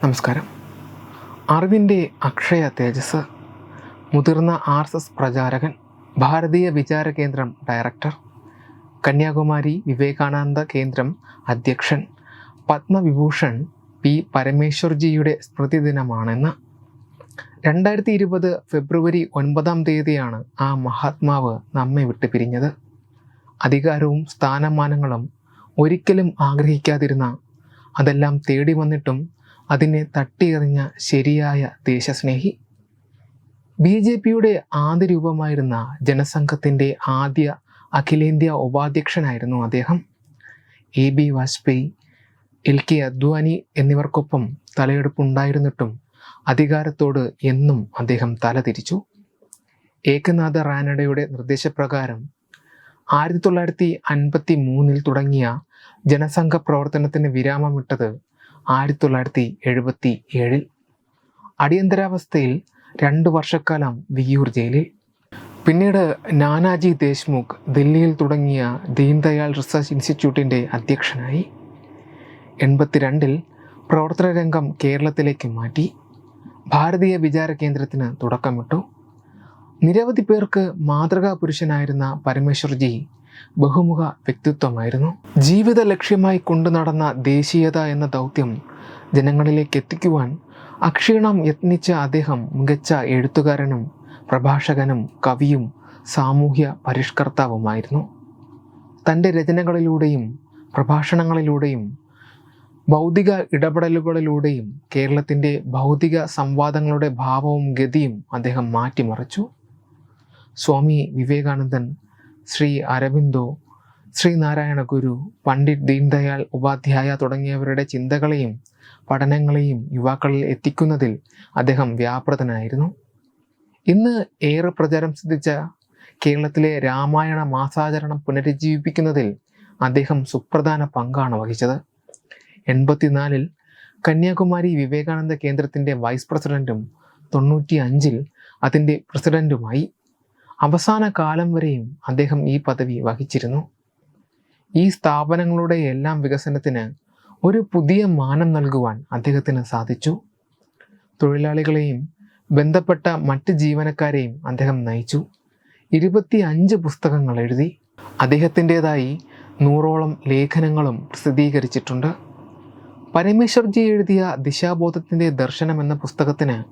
നമസ്കാരം. അറിവിന്റെ അക്ഷയ തേജസ് മുതിർന്ന R S S പ്രചാരകൻ Bharatiya Vichara കേന്ദ്രം ഡയറക്ടർ കന്യാകുമാരി വിവേകാനന്ദ കേന്ദ്രം അധ്യക്ഷൻ പത്മവിഭൂഷൺ പി പരമേശ്വർജിയുടെ സ്മൃതി ദിനമാണെന്ന് രണ്ടായിരത്തി ഇരുപത് ഫെബ്രുവരി ഒൻപതാം തീയതിയാണ് ആ മഹാത്മാവ് നമ്മെ വിട്ടു പിരിഞ്ഞത് അധികാരവും സ്ഥാനമാനങ്ങളും ഒരിക്കലും ആഗ്രഹിക്കാതിരുന്ന അതെല്ലാം തേടി വന്നിട്ടും അതിനെ തട്ടിയെറിഞ്ഞ ശരിയായ ദേശസ്നേഹി. ബി ജെ പിയുടെ ആദ്യ രൂപമായിരുന്ന ജനസംഘത്തിന്റെ ആദ്യ അഖിലേന്ത്യാ ഉപാധ്യക്ഷനായിരുന്നു അദ്ദേഹം. A B Vajpayee L K Advani എന്നിവർക്കൊപ്പം തലയെടുപ്പുണ്ടായിരുന്നിട്ടും അധികാരത്തോട് എന്നും അദ്ദേഹം തല തിരിച്ചു ഏകനാഥ റാനഡയുടെ നിർദ്ദേശപ്രകാരം ആയിരത്തി തൊള്ളായിരത്തി അൻപത്തി മൂന്നിൽ തുടങ്ങിയ ജനസംഘ പ്രവർത്തനത്തിന് വിരാമമിട്ടത് ആയിരത്തി തൊള്ളായിരത്തി എഴുപത്തി ഏഴിൽ അടിയന്തരാവസ്ഥയിൽ രണ്ട് വർഷക്കാലം വിയൂർ ജയിലിൽ. പിന്നീട് നാനാജി ദേശ്മുഖ് ദില്ലിയിൽ തുടങ്ങിയ ദീൻദയാൽ റിസർച്ച് ഇൻസ്റ്റിറ്റ്യൂട്ടിന്റെ അധ്യക്ഷനായി എൺപത്തിരണ്ടിൽ പ്രവർത്തന രംഗം കേരളത്തിലേക്ക് മാറ്റി. ഭാരതീയ വിചാര കേന്ദ്രത്തിന് തുടക്കമിട്ടു. നിരവധി പേർക്ക് മാതൃകാ പുരുഷനായിരുന്ന പരമേശ്വർജി ബഹുമുഖ വ്യക്തിത്വമായിരുന്നു. ജീവിത ലക്ഷ്യമായി കൊണ്ടു നടന്ന ദേശീയത എന്ന ദൗത്യം ജനങ്ങളിലേക്ക് എത്തിക്കുവാൻ അക്ഷീണം യത്നിച്ച അദ്ദേഹം മികച്ച എഴുത്തുകാരനും പ്രഭാഷകനും കവിയും സാമൂഹ്യ പരിഷ്കർത്താവുമായിരുന്നു. തന്റെ രചനകളിലൂടെയും പ്രഭാഷണങ്ങളിലൂടെയും ഭൗതിക ഇടപെടലുകളിലൂടെയും കേരളത്തിന്റെ ഭൗതിക സംവാദങ്ങളുടെ ഭാവവും ഗതിയും അദ്ദേഹം മാറ്റിമറിച്ചു. സ്വാമി വിവേകാനന്ദൻ ശ്രീ അരബിന്ദോ ശ്രീനാരായണ ഗുരു പണ്ഡിറ്റ് ദീൻദയാൽ ഉപാധ്യായ തുടങ്ങിയവരുടെ ചിന്തകളെയും പഠനങ്ങളെയും യുവാക്കളിൽ എത്തിക്കുന്നതിൽ അദ്ദേഹം വ്യാപൃതനായിരുന്നു. ഇന്ന് ഏറെ പ്രചാരം സിദ്ധിച്ച കേരളത്തിലെ രാമായണ മാസാചരണം പുനരുജ്ജീവിപ്പിക്കുന്നതിൽ അദ്ദേഹം സുപ്രധാന പങ്കാണ് വഹിച്ചത്. എൺപത്തിനാലിൽ കന്യാകുമാരി വിവേകാനന്ദ കേന്ദ്രത്തിന്റെ വൈസ് പ്രസിഡന്റും തൊണ്ണൂറ്റി അഞ്ചിൽ അതിന്റെ പ്രസിഡന്റുമായി അവസാന കാലം വരെയും അദ്ദേഹം ഈ പദവി വഹിച്ചിരുന്നു. ഈ സ്ഥാപനങ്ങളുടെ എല്ലാം വികസനത്തിന് ഒരു പുതിയ മാനം നൽകുവാൻ അദ്ദേഹത്തിന് സാധിച്ചു. തൊഴിലാളികളെയും ബന്ധപ്പെട്ട മറ്റ് ജീവനക്കാരെയും അദ്ദേഹം നയിച്ചു. ഇരുപത്തി അഞ്ച് പുസ്തകങ്ങൾ എഴുതി. അദ്ദേഹത്തിന്റെതായി നൂറോളം ലേഖനങ്ങളും പ്രസിദ്ധീകരിച്ചിട്ടുണ്ട്. പരമേശ്വർജി എഴുതിയ ദിശാബോധത്തിന്റെ ദർശനം എന്ന പുസ്തകത്തിന്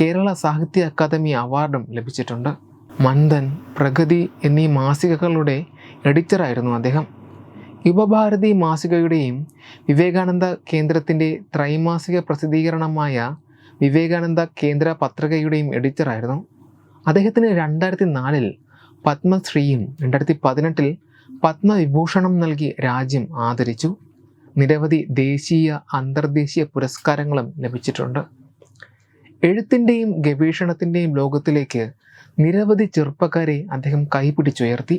കേരള സാഹിത്യ അക്കാദമി അവാർഡും ലഭിച്ചിട്ടുണ്ട്. മന്ദൻ പ്രഗതി എന്നീ മാസികകളുടെ എഡിറ്ററായിരുന്നു അദ്ദേഹം. യുവഭാരതി മാസികയുടെയും വിവേകാനന്ദ കേന്ദ്രത്തിന്റെ ത്രൈമാസിക പ്രസിദ്ധീകരണമായ വിവേകാനന്ദ കേന്ദ്ര പത്രികയുടെയും എഡിറ്ററായിരുന്നു. അദ്ദേഹത്തിന് രണ്ടായിരത്തി നാലിൽ പത്മശ്രീയും രണ്ടായിരത്തി പതിനെട്ടിൽ പത്മവിഭൂഷണം നൽകി രാജ്യം ആദരിച്ചു. നിരവധി ദേശീയ അന്തർദേശീയ പുരസ്കാരങ്ങളും ലഭിച്ചിട്ടുണ്ട്. എഴുത്തിന്റെയും ഗവേഷണത്തിന്റെയും ലോകത്തിലേക്ക് നിരവധി ചെറുപ്പക്കാരെ അദ്ദേഹം കൈപിടിച്ചുയർത്തി.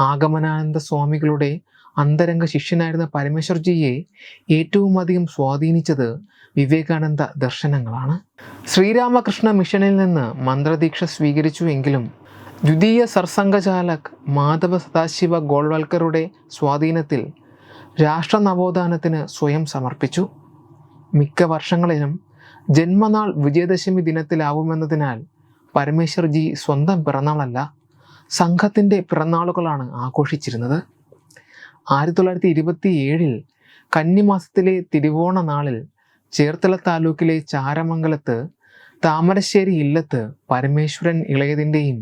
ആഗമനാനന്ദ സ്വാമികളുടെ അന്തരംഗ ശിഷ്യനായിരുന്ന പരമേശ്വർജിയെ ഏറ്റവും അധികം സ്വാധീനിച്ചത് വിവേകാനന്ദ ദർശനങ്ങളാണ്. ശ്രീരാമകൃഷ്ണ മിഷനിൽ നിന്ന് മന്ത്രദീക്ഷ സ്വീകരിച്ചു എങ്കിലും ദ്വിതീയ സർസംഘചാലക് മാധവ സദാശിവ ഗോൾവൽക്കറുടെ സ്വാധീനത്തിൽ രാഷ്ട്ര നവോത്ഥാനത്തിന് സ്വയം സമർപ്പിച്ചു. മിക്ക വർഷങ്ങളിലും ജന്മനാൾ വിജയദശമി ദിനത്തിലാവുമെന്നതിനാൽ പരമേശ്വർജി സ്വന്തം പിറന്നാളല്ല സംഘത്തിന്റെ പിറന്നാളുകളാണ് ആഘോഷിച്ചിരുന്നത്. ആയിരത്തി തൊള്ളായിരത്തി ഇരുപത്തി ഏഴിൽ കന്നിമാസത്തിലെ തിരുവോണ നാളിൽ ചേർത്തല താലൂക്കിലെ ചാരമംഗലത്ത് താമരശ്ശേരി ഇല്ലത്ത് പരമേശ്വരൻ ഇളയതിന്റെയും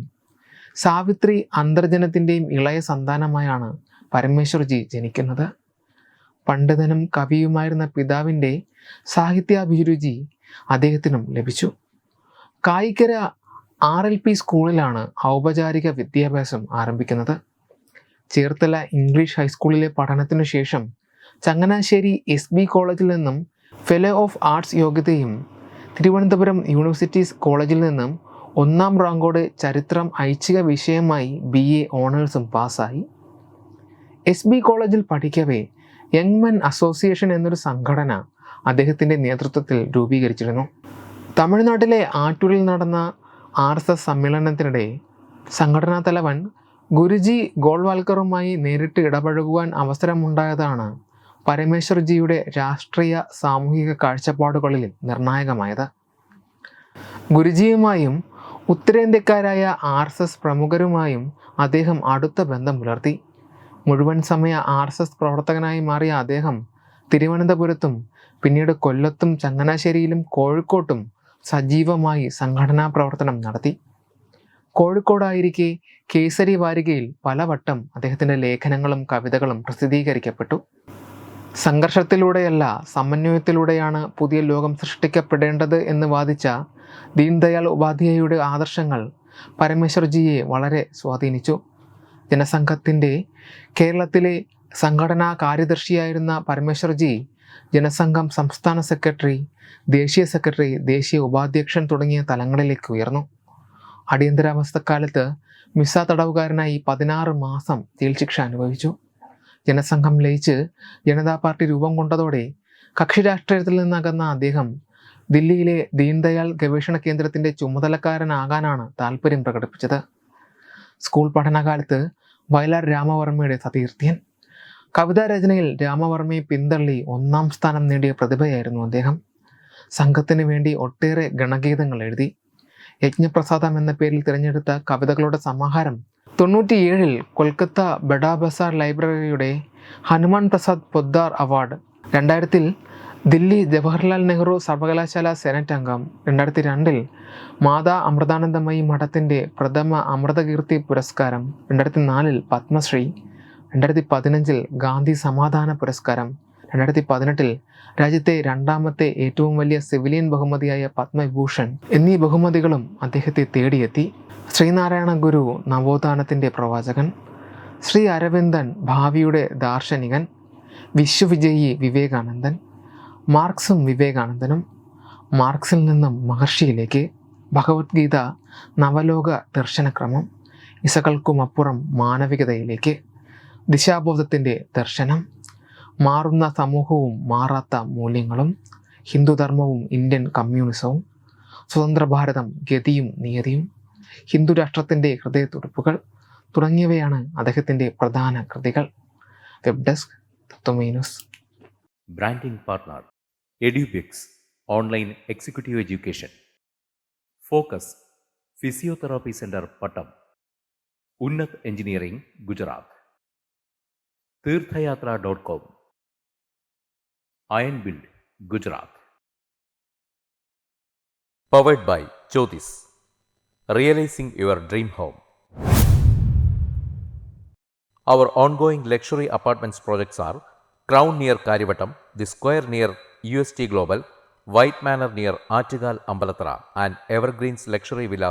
സാവിത്രി അന്തർജനത്തിന്റെയും ഇളയ സന്താനമായാണ് പരമേശ്വർജി ജനിക്കുന്നത്. പണ്ഡിതനും കവിയുമായിരുന്ന പിതാവിന്റെ സാഹിത്യാഭിരുചി അദ്ദേഹത്തിനും ലഭിച്ചു. കായിക്കര ആർ എൽ പി സ്കൂളിലാണ് ഔപചാരിക വിദ്യാഭ്യാസം ആരംഭിക്കുന്നത്. ചേർത്തല ഇംഗ്ലീഷ് ഹൈസ്കൂളിലെ പഠനത്തിനു ശേഷം ചങ്ങനാശ്ശേരി എസ് ബി കോളേജിൽ നിന്നും ഫെലോ ഓഫ് ആർട്സ് യോഗ്യതയും തിരുവനന്തപുരം യൂണിവേഴ്സിറ്റീസ് കോളേജിൽ നിന്നും ഒന്നാം റാങ്കോടെ ചരിത്രം ഐച്ഛിക വിഷയമായി ബി എ ഓണേഴ്സും പാസ്സായി. എസ് ബി കോളേജിൽ പഠിക്കവേ യങ് മെൻ അസോസിയേഷൻ എന്നൊരു സംഘടന അദ്ദേഹത്തിന്റെ നേതൃത്വത്തിൽ രൂപീകരിച്ചിരുന്നു. തമിഴ്നാട്ടിലെ ആറ്റൂരിൽ നടന്ന ആർ എസ് എസ് സമ്മേളനത്തിനിടെ സംഘടനാ തലവൻ ഗുരുജി ഗോൾവാൽക്കറുമായി നേരിട്ട് ഇടപഴകുവാൻ അവസരമുണ്ടായതാണ് പരമേശ്വർജിയുടെ രാഷ്ട്രീയ സാമൂഹിക കാഴ്ചപ്പാടുകളിൽ നിർണായകമായത്. ഗുരുജിയുമായും ഉത്തരേന്ത്യക്കാരായ ആർ എസ് എസ് പ്രമുഖരുമായും അദ്ദേഹം അടുത്ത ബന്ധം പുലർത്തി. മുഴുവൻ സമയ ആർ എസ് എസ് പ്രവർത്തകനായി മാറിയ അദ്ദേഹം തിരുവനന്തപുരത്തും പിന്നീട് കൊല്ലത്തും ചങ്ങനാശ്ശേരിയിലും കോഴിക്കോട്ടും സജീവമായി സംഘടനാ പ്രവർത്തനം നടത്തി. കോഴിക്കോടായിരിക്കെ കേസരി വാരികയിൽ പലവട്ടം അദ്ദേഹത്തിന്റെ ലേഖനങ്ങളും കവിതകളും പ്രസിദ്ധീകരിക്കപ്പെട്ടു. സംഘർഷത്തിലൂടെയല്ല സമന്വയത്തിലൂടെയാണ് പുതിയ ലോകം സൃഷ്ടിക്കപ്പെടേണ്ടത് എന്ന് വാദിച്ച ദീൻദയാൽ ഉപാധ്യായയുടെ ആദർശങ്ങൾ പരമേശ്വർജിയെ വളരെ സ്വാധീനിച്ചു. ജനസംഘത്തിന്റെ കേരളത്തിലെ സംഘടനാ കാര്യദർശിയായിരുന്ന പരമേശ്വർജി ജനസംഘം സംസ്ഥാന സെക്രട്ടറി ദേശീയ സെക്രട്ടറി ദേശീയ ഉപാധ്യക്ഷൻ തുടങ്ങിയ തലങ്ങളിലേക്ക് ഉയർന്നു. അടിയന്തരാവസ്ഥക്കാലത്ത് മിസ തടവുകാരനായി പതിനാറ് മാസം ജയിൽ ശിക്ഷ അനുഭവിച്ചു. ജനസംഘം ലയിച്ച് ജനതാ പാർട്ടി രൂപം കൊണ്ടതോടെ കക്ഷി രാഷ്ട്രീയത്തിൽ നിന്നകന്ന അദ്ദേഹം ദില്ലിയിലെ ദീൻദയാൽ ഗവേഷണ കേന്ദ്രത്തിന്റെ ചുമതലക്കാരനാകാനാണ് താല്പര്യം പ്രകടിപ്പിച്ചത്. സ്കൂൾ പഠനകാലത്ത് വയലാർ രാമവർമ്മയുടെ സതീർത്ഥ്യൻ. കവിതാ രചനയിൽ രാമവർമ്മയെ പിന്തള്ളി ഒന്നാം സ്ഥാനം നേടിയ പ്രതിഭയായിരുന്നു അദ്ദേഹം. സംഘത്തിന് വേണ്ടി ഒട്ടേറെ ഗണഗീതങ്ങൾ എഴുതി. യജ്ഞപ്രസാദം എന്ന പേരിൽ തിരഞ്ഞെടുത്ത കവിതകളുടെ സമാഹാരം തൊണ്ണൂറ്റിയേഴിൽ കൊൽക്കത്ത ബഡാ ബസാർ ലൈബ്രറിയുടെ ഹനുമാൻ പ്രസാദ് പൊദ്ദാർ അവാർഡ് രണ്ടായിരത്തിൽ ദില്ലി ജവഹർലാൽ നെഹ്റു സർവകലാശാല സെനറ്റ് അംഗം രണ്ടായിരത്തി രണ്ടിൽ മാതാ അമൃതാനന്ദമയി മഠത്തിന്റെ പ്രഥമ അമൃതകീർത്തി പുരസ്കാരം രണ്ടായിരത്തി നാലിൽ പത്മശ്രീ രണ്ടായിരത്തി പതിനഞ്ചിൽ ഗാന്ധി സമാധാന പുരസ്കാരം രണ്ടായിരത്തി പതിനെട്ടിൽ രാജ്യത്തെ രണ്ടാമത്തെ ഏറ്റവും വലിയ സിവിലിയൻ ബഹുമതിയായ പത്മവിഭൂഷൺ എന്നീ ബഹുമതികളും അദ്ദേഹത്തെ തേടിയെത്തി. ശ്രീനാരായണ ഗുരു നവോത്ഥാനത്തിന്റെ പ്രവാചകൻ ശ്രീ അരവിന്ദൻ ഭാവിയുടെ ദാർശനികൻ വിശ്വവിജയി വിവേകാനന്ദൻ മാർക്സും വിവേകാനന്ദനും മാർക്സിൽ നിന്നും മഹർഷിയിലേക്ക് ഭഗവത്ഗീത നവലോക ദർശനക്രമം ഇസകൾക്കുമപ്പുറം മാനവികതയിലേക്ക് ദിശാബോധത്തിന്റെ ദർശനം മാറുന്ന സമൂഹവും മാറാത്ത മൂല്യങ്ങളും ഹിന്ദുധർമ്മവും ഇന്ത്യൻ കമ്മ്യൂണിസവും സ്വതന്ത്ര ഭാരതം ഗതിയും നിയതിയും ഹിന്ദു രാഷ്ട്രത്തിന്റെ ഹൃദയത്തുടുപ്പുകൾ തുടങ്ങിയവയാണ് അദ്ദേഹത്തിന്റെ പ്രധാന കൃതികൾ. Web desk തത്വമീനുസ് branding partner Edubix online executive education. Focus physiotherapy centre Pattom. Unnath engineering Gujarat. Theerthayatra dot com iron build Gujarat powered by Jyothis realising your dream home Our ongoing luxury apartments projects are Crown near Karivattam, The Square near UST Global, White Manor near Achigal Ambalatra, and Evergreens Luxury Villa